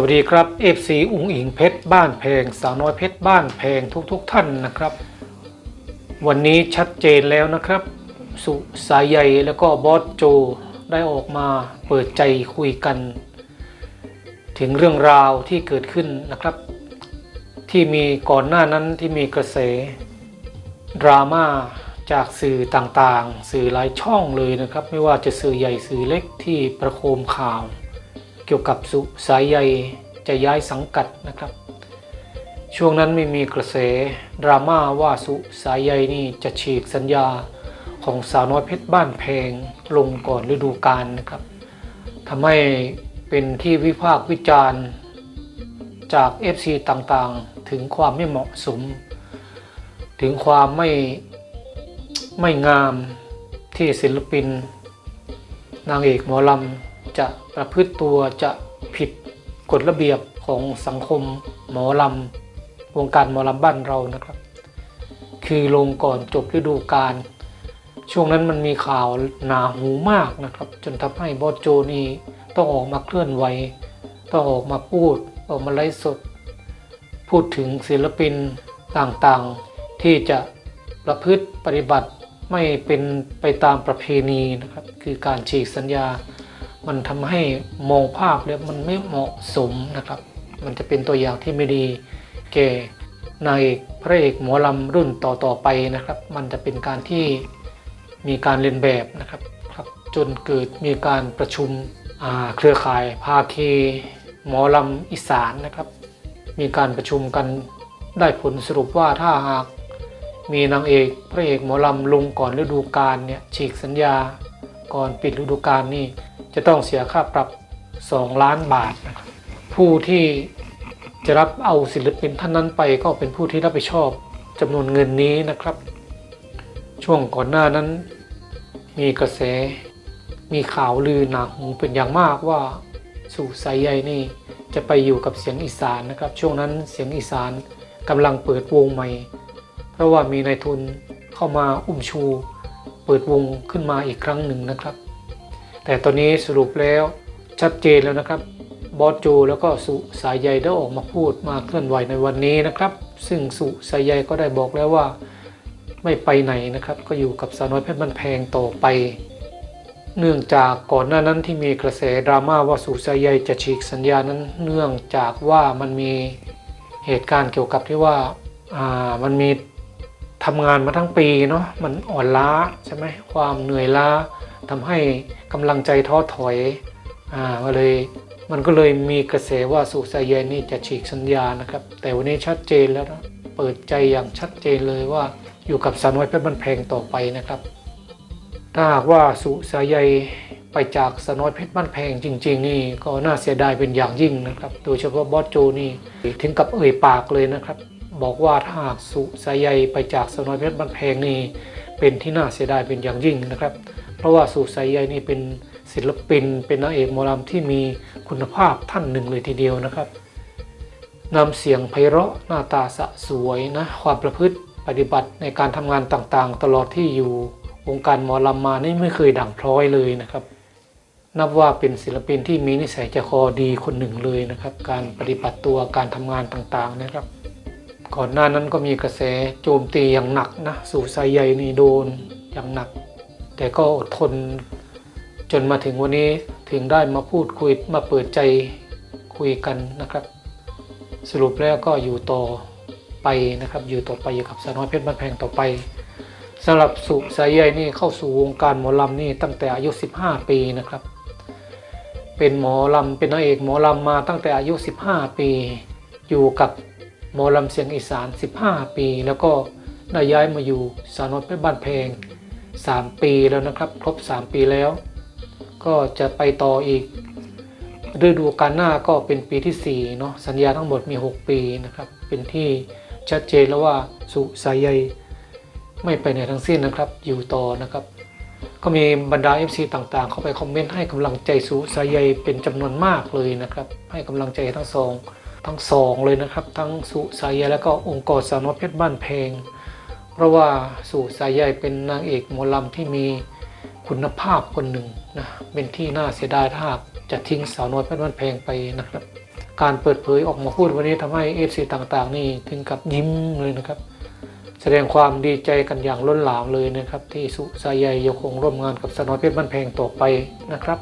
วัสดีครับ FC อุ๋งอิงเพชรบ้านแพงสาวน้อยเพชรบ้านแพงทุกๆทท่านนะครับ วันนี้ชัดเจนแล้วนะครับ สุสายใยแล้วก็บอสโจได้ออกมาเปิดใจคุยกัน ถึงเรื่องราวที่เกิดขึ้นนะครับ ที่มีก่อนหน้านั้นที่มีกระแสดราม่าจากสื่อต่างๆ สื่อหลายช่องเลยนะครับ ไม่ว่าจะสื่อใหญ่สื่อเล็กที่ประโคมข่าว เกี่ยวกับสุสายใยจะย้ายสังกัดนะครับ ช่วงนั้นไม่มีกระแสดราม่าว่าสุสายใยนี่จะฉีกสัญญาของสาวน้อยเพชรบ้านแพงลงก่อนฤดูกาลนะครับทำให้เป็นที่วิพากษ์วิจารณ์จาก FC ต่างๆ ถึงความไม่เหมาะสม ถึงความไม่ไม่งามที่ศิลปิน นางเอกหมอลำ จะประพฤติตัวจะผิดกฎระเบียบของสังคมหมอลำวงการหมอลำบ้านเรานะครับ คือลงก่อนจบฤดูกาลช่วงนั้นมันมีข่าวหนาหูมากนะครับ จนทำให้บอสโจนี่ต้องออกมาเคลื่อนไหวต้องออกมาพูดออกมาไลฟ์สด พูดถึงศิลปินต่างๆ ที่จะประพฤติปฏิบัติไม่เป็นไปตามประเพณีนะครับ คือการฉีกสัญญา มันทำให้มองภาพแล้วมันไม่เหมาะสมนะครับ มันจะเป็นตัวอย่างที่ไม่ดีแก่นายเอกพระเอกหมอลำรุ่นต่อๆไปนะครับ มันจะเป็นการที่มีการเรียนแบบนะครับครับจนเกิดมีการประชุมเครือข่ายภาคีหมอลำอีสานนะครับ มีการประชุมกันได้ผลสรุปว่าถ้าหากมีนางเอกพระเอกหมอลำลงก่อนฤดูกาลเนี่ยฉีกสัญญา ก่อนปิดฤดูกาลนี่จะต้องเสียค่าปรับ 2 ล้านบาท ผู้ที่จะรับเอาศิลปินท่านนั้นไปก็เป็นผู้ที่รับผิดชอบจำนวนเงินนี้นะครับ ช่วงก่อนหน้านั้น มีกระแส มีข่าวลือหนาหูเป็นอย่างมากว่าสู่สายใยนี่จะไปอยู่กับเสียงอีสานนะครับ ช่วงนั้นเสียงอีสานกำลังเปิดวงใหม่ เพราะว่ามีนายทุนเข้ามาอุ้มชู เปิดวงขึ้นมาอีกครั้งหนึ่งนะครับ แต่ตอนนี้สรุปแล้วชัดเจนแล้วนะครับบอสโจแล้วก็สุสายใยได้ออกมาพูดมาเคลื่อนไหวในวันนี้นะครับ ซึ่งสุสายใยก็ได้บอกแล้วว่าไม่ไปไหนนะครับ ก็อยู่กับสาวน้อยเพชรบันแพงต่อไป เนื่องจากก่อนหน้านั้นที่มีกระแสดราม่าว่าสุสายใยจะฉีกสัญญานั้น เนื่องจากว่ามันมีเหตุการณ์เกี่ยวกับที่ว่าอ่ามันมี ทำงานมาทั้งปีเนาะมันอ่อนล้าใช่ไหมความเหนื่อยล้าทำให้กำลังใจท้อถอยอ่าก็เลยมันก็เลยมีกระแสว่าสุสายใยนี่จะฉีกสัญญานะครับ แต่วันนี้ชัดเจนแล้วนะเปิดใจอย่างชัดเจนเลยว่าอยู่กับสาวน้อยเพชรบันแพงต่อไปนะครับ ถ้าหากว่าสุสายใยไปจากสาวน้อยเพชรบ้านแพงจริง ๆ นี่ก็น่าเสียดายเป็นอย่างยิ่งนะครับ โดยเฉพาะบอสโจนี่ถึงกับเอ่ยปากเลยนะครับ บอกว่าถ้าหากสุสายใยไปจากสนอยเพชรบ้านแพงนี่เป็นที่น่าเสียดายเป็นอย่างยิ่งนะครับ เพราะว่าสุสายใยนี่เป็นศิลปิน เป็นนางเอกมอลำที่มีคุณภาพท่านหนึ่งเลยทีเดียวนะครับนำเสียงไพเราะหน้าตาสะสวยนะความประพฤติปฏิบัติในการทำงานต่างๆ ตลอดที่อยู่วงการหมอลำมานี่ไม่เคยด่างพร้อยเลยนะครับ นับว่าเป็นศิลปินที่มีนิสัยใจคอดีคนหนึ่งเลยนะครับ การปฏิบัติตัวการทำงานต่างๆนะครับ ก่อนหน้านั้นก็มีกระแสโจมตีอย่างหนักนะสู่สายใยนี่โดนอย่างหนัก แต่ก็อดทนจนมาถึงวันนี้ถึงได้มาพูดคุยมาเปิดใจคุยกันนะครับ สรุปแล้วก็อยู่ต่อไปนะครับ อยู่ต่อไปอยู่กับสาวน้อยเพชรบ้านแพงต่อไปสำหรับสุสายใยนี่เข้าสู่วงการหมอลำนี่ตั้งแต่อายุ 15 ปีนะครับ เป็นหมอลำเป็นนางเอกหมอลำมาตั้งแต่อายุ 15 ปี อยู่กับ หมอลำเสียงอีสาน 15 ปี แล้วก็ได้ย้ายมาอยู่สาวน้อยเพชรบ้านแพง3 ปีแล้วนะครับ ครบ 3 ปีแล้ว ก็จะไปต่ออีกฤดูกาลหน้าก็เป็นปีที่4เนาะสัญญาทั้งหมดมี 6 ปีนะครับ เป็นที่ชัดเจนแล้วว่าสุสายใยไม่ไปไหนทั้งสิ้นนะครับ อยู่ต่อนะครับ ก็มีบรรดา FC ต่างๆ เข้าไปคอมเมนต์ให้กำลังใจสุสายใยเป็นจำนวนมากเลยนะครับ ให้กำลังใจทั้งสอง ทั้งสองเลยนะครับ ทั้งสุสายใยแล้วก็องค์กรสาวน้อยเพชรบ้านเพลง เพราะว่าสุสายใยเป็นนางเอกหมอลำที่มีคุณภาพคนหนึ่งนะเป็นที่น่าเสียดายถ้าจะทิ้งสาวน้อยเพชรบ้านเพลงไปนะครับ การเปิดเผยออกมาพูดวันนี้ทำให้เอฟซีต่างๆ นี่ถึงกับยิ้มเลยนะครับ แสดงความดีใจกันอย่างล้นหลามเลยนะครับ ที่สุสายใยยังคงร่วมงานกับสนอยเพชรบ้านแพงต่อไปนะครับ